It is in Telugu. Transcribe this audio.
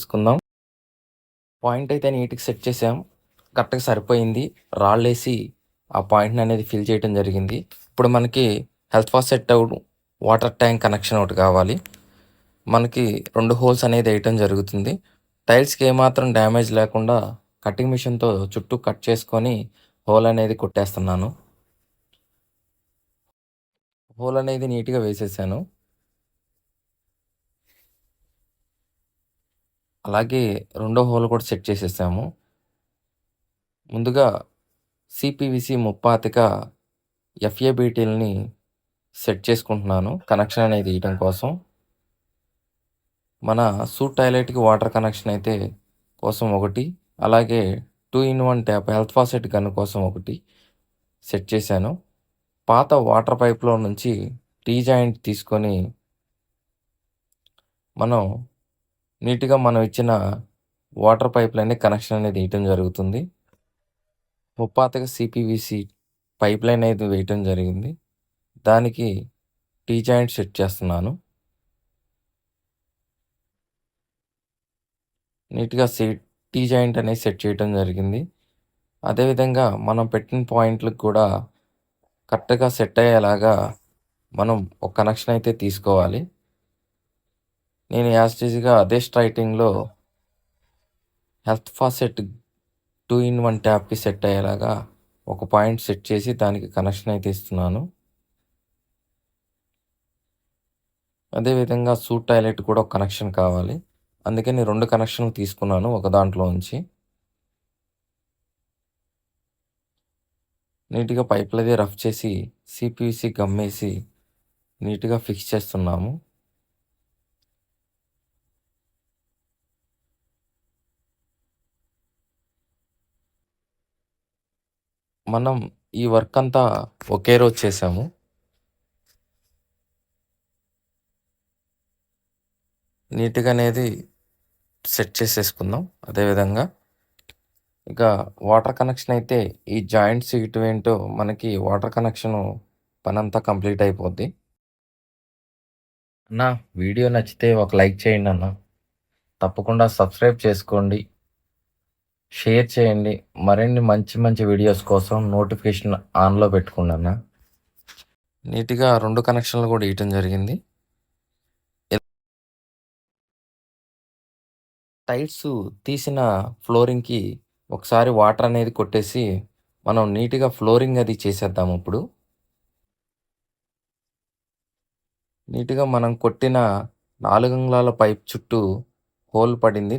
తీసుకుందాం. పాయింట్ అయితే నీట్గా సెట్ చేసాం. కరెక్ట్గా సరిపోయింది. రాళ్ళేసి ఆ పాయింట్ని అనేది ఫిల్ చేయడం జరిగింది. ఇప్పుడు మనకి health faucet out water tank connection ఒకటి కావాలి. మనకి రెండు హోల్స్ అనేది వేయటం జరుగుతుంది. టైల్స్కి ఏమాత్రం డ్యామేజ్ లేకుండా కటింగ్ మిషన్తో చుట్టూ కట్ చేసుకొని హోల్ అనేది కొట్టేస్తున్నాను. హోల్ అనేది నీట్గా వేసేసాను. అలాగే రెండో హోల్ కూడా సెట్ చేసేసాము. ముందుగా సిపివిసి ముప్పాతిక ఎఫ్ఏబిటీల్ని సెట్ చేసుకుంటున్నాను కనెక్షన్ అనేది ఇవ్వడం కోసం. మన సూట్ టాయిలెట్కి వాటర్ కనెక్షన్ అయితే కోసం ఒకటి అలాగే two in one tap health faucet gun కోసం ఒకటి సెట్ చేశాను. పాత వాటర్ పైప్లో నుంచి టీ జాయింట్ తీసుకొని మనం నీట్గా మనం ఇచ్చిన వాటర్ పైప్లైన్ కనెక్షన్ అనేది వేయటం జరుగుతుంది. ముప్పాతగా సిపివిసి పైప్ లైన్ అయితే వేయటం జరిగింది. దానికి టీ జాయింట్ సెట్ చేస్తున్నాను. నీట్గా సెట్ టీ జాయింట్ అనేది సెట్ చేయటం జరిగింది. అదేవిధంగా మనం పెట్టిన పాయింట్లకు కూడా కరెక్ట్గా సెట్ అయ్యేలాగా మనం ఒక కనెక్షన్ అయితే తీసుకోవాలి. నేను యాజ్టీజ్గా అదే స్ట్రైటింగ్లో health faucet two in one ట్యాప్కి set అయ్యేలాగా ఒక పాయింట్ సెట్ చేసి దానికి కనెక్షన్ అయితే ఇస్తున్నాను. అదేవిధంగా సూట్ టాయిలెట్ కూడా ఒక కనెక్షన్ కావాలి. అందుకని రెండు కనెక్షన్లు తీసుకున్నాను ఒక దాంట్లో నుంచి. నీట్గా పైపులది రఫ్ చేసి సిపిసి గమ్మేసి నీట్గా ఫిక్స్ చేస్తున్నాము. మనం ఈ వర్క్ అంతా ఒకే రోజు చేసాము. నీట్గా అనేది సెట్ చేసేసుకుందాం. అదేవిధంగా ఇక వాటర్ కనెక్షన్ అయితే ఈ జాయింట్స్ ఇటు ఏంటో మనకి వాటర్ కనెక్షన్ పనంతా కంప్లీట్ అయిపోద్ది. అన్న వీడియో నచ్చితే ఒక లైక్ చేయండి అన్న. తప్పకుండా సబ్స్క్రైబ్ చేసుకోండి. షేర్ చేయండి. మరిన్ని మంచి మంచి వీడియోస్ కోసం నోటిఫికేషన్ ఆన్లో పెట్టుకున్నా అన్న. నీట్గా రెండు కనెక్షన్లు కూడా ఇవ్వటం జరిగింది. టైల్స్ తీసిన ఫ్లోరింగ్కి ఒకసారి వాటర్ అనేది కొట్టేసి మనం నీట్గా ఫ్లోరింగ్ అది చేసేద్దాం ఇప్పుడు. నీట్గా మనం కొట్టిన నాలుగు అంగుళాల పైప్ చుట్టూ హోల్ పడింది.